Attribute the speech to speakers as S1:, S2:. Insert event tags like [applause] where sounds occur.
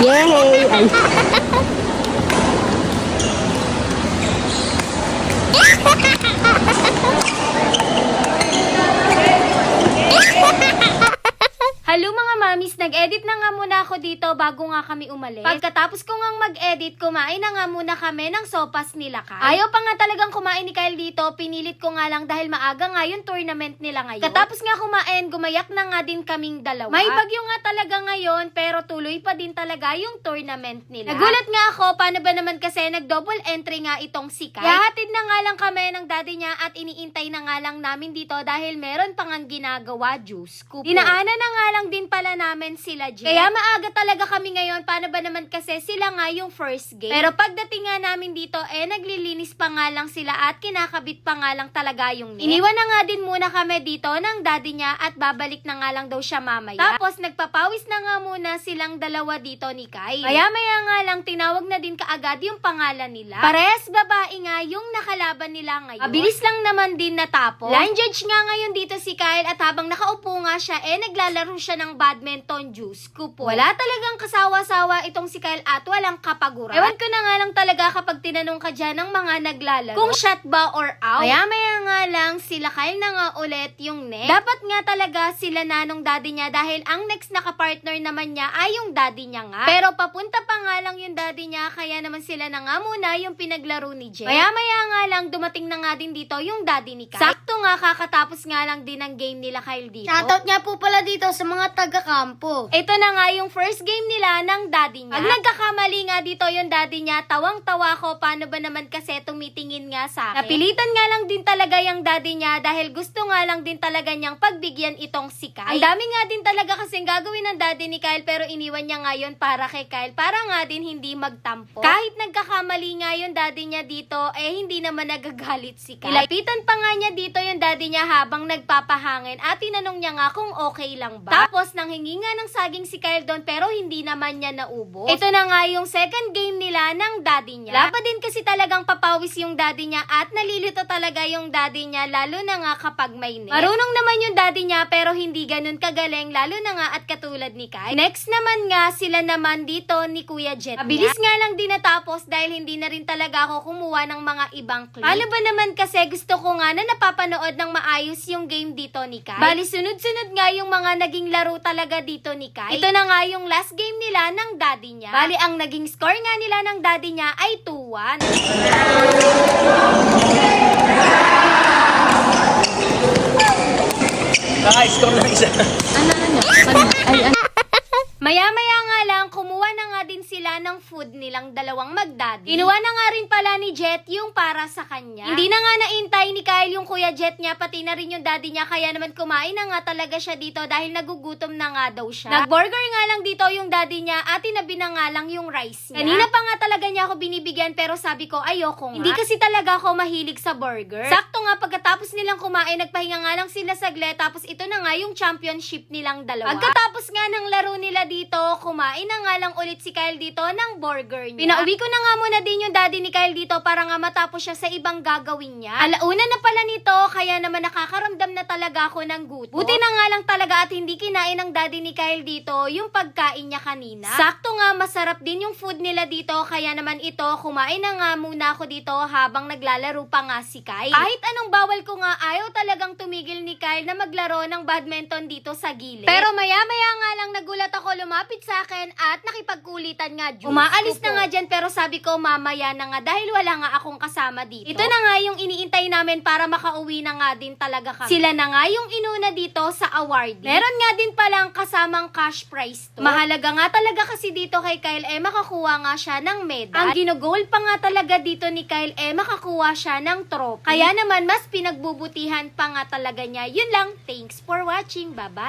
S1: Yay! [laughs]
S2: nag-edit na nga muna ako dito bago nga kami umalis. Pagkatapos ko nga mag-edit, kumain na nga muna kami ng sopas nila Kyle. Ayaw pa nga talagang kumain ni Kyle dito, pinilit ko nga lang dahil maaga nga yung tournament nila ngayon. Katapos nga kumain, gumayak na nga din kaming dalawa. May bagyo nga talaga ngayon, pero tuloy pa din talaga yung tournament nila. Nagulat nga ako, paano ba naman kasi nag-double entry nga itong si Kyle. Yahatid na nga lang kami ng daddy niya at iniintay na nga lang namin dito dahil meron pang ang ginagawa, juice ko po. Dinaanan na nga lang din pala namin sila, Jen. Kaya maaga talaga kami ngayon. Paano ba naman kasi sila nga yung first game. Pero pagdating nga namin dito, eh, naglilinis pa nga lang sila at kinakabit pa nga lang talaga yung net. Iniwan na nga din muna kami dito ng daddy niya at babalik na nga lang daw siya mamaya. Tapos, nagpapawis na nga muna silang dalawa dito ni Kai. Kaya maya nga lang, tinawag na din kaagad yung pangalan nila. Pares babae nga yung nakalaban nila ngayon. Mabilis lang naman din natapos. Line judge nga ngayon dito si Kyle at habang nakaupo nga siya, eh naglalaro siya ng badminton juice ko po. Wala talagang kasawa-sawa itong si Kyle at walang kapaguran. Ewan ko na nga lang talaga kapag tinanong ka dyan ng mga naglalaro kung shot ba or out. Kaya maya nga lang sila Kyle na nga ulit yung next. Dapat nga talaga sila na nung daddy niya dahil ang next na kapartner naman niya ay yung daddy niya nga. Pero papunta pa nga lang yung daddy niya kaya naman sila na nga muna yung pinaglaro ni Jen. Maya maya nga lang dumating na nga din dito yung daddy ni Kyle. Sakto nga kakatapos nga lang din ang game nila Kyle dito.
S1: Shoutout nga po pala dito sa mga taga-kampo.
S2: Ito na nga yung first game nila ng daddy niya. Pag nagkakamali nga dito yung daddy niya, tawang-tawa ko paano ba naman kasi tumitingin nga sa akin. Napilitan nga lang din talaga yung daddy niya dahil gusto nga lang din talaga niyang pagbigyan itong si Kyle. Ang dami nga din talaga kasing gagawin ng daddy ni Kyle pero iniwan niya nga yun para kay Kyle para nga din hindi magtampo. Kahit nagkakamali nga yung daddy niya dito, eh hindi naman nagagalit si Kyle. Ilapitan pa nga niya dito yung daddy niya habang nagpapahangin at tinanong niya nga kung okay lang ba. Tapos nanghingi nga ng saging si Kyle doon pero hindi naman niya naubos. Ito na nga yung second game nila ng daddy niya. Wala pa din kasi talagang papawis yung daddy niya at nalilito talaga yung daddy niya lalo na nga kapag may net. Marunong naman yung daddy niya pero hindi ganun kagaling lalo na nga at katulad ni Kyle. Next naman nga sila naman dito ni Kuya Jet. Mabilis nga lang din natapos dahil hindi na rin talaga ako kumuha ng mga ibang clip. Paano ba naman kasi gusto ko nga na napapanood ng maayos yung game dito ni Kai? Bali, sunod-sunod nga yung mga naging laro talaga dito ni Kai. Ito na nga yung last game nila ng daddy niya. Bali, ang naging score nga nila ng daddy niya ay 2-1.
S3: Naka-score lang isa.
S1: Ano, ano? Ano? Ay, ano? [laughs]
S2: Maya-maya nga lang, kumuha na nga din sila ng food nilang dalawang magdaddy. Inuwa na nga rin pala ni Jet yung para sa kanya. Hindi na nga naintay ni Kyle yung kuya Jet niya, pati na rin yung daddy niya, kaya naman kumain na nga talaga siya dito dahil nagugutom na nga daw siya. Nag-burger nga lang dito yung daddy niya at tinabi na nga lang yung rice niya. Kanina pa nga talaga niya ako binibigyan pero sabi ko ayoko nga. Hindi kasi talaga ako mahilig sa burger. Sakto nga pagkatapos nilang kumain, nagpahinga nga lang sila saglit tapos ito na nga yung championship nilang dalawa. Pagkatapos nga ng laro nila dito, kumain na nga lang ulit si Kyle dito ng burger niya. Pinauwi ko na nga muna din yung daddy ni Kyle dito para nga matapos siya sa ibang gagawin niya. Alauna na pala nito, kaya naman nakakaramdam na talaga ako ng gutom. Buti na nga lang talaga at hindi kinain ng daddy ni Kyle dito yung pagkain niya kanina. Sakto nga, masarap din yung food nila dito, kaya naman ito, kumain na nga muna ako dito habang naglalaro pa nga si Kyle. Kahit anong bawal ko nga, ayaw talagang tumigil ni Kyle na maglaro ng badminton dito sa gilid. Pero maya-maya nga lang nagulat ako lumapit sa akin at nakipagkulitan nga Diyos Umaalis na nga dyan pero sabi ko mamaya na nga dahil wala nga akong kasama dito. Ito na nga yung iniintay namin para makauwi na nga din talaga kami. Sila na nga yung inuna dito sa awarding. Meron nga din palang kasamang cash prize to. Mahalaga nga talaga kasi dito kay Kyle eh makakuha nga siya ng medal. Ang ginugol pa nga talaga dito ni Kyle eh makakuha siya ng trophy. Kaya naman mas pinagbubutihan pa nga talaga niya. Yun lang. Thanks for watching. Bye-bye.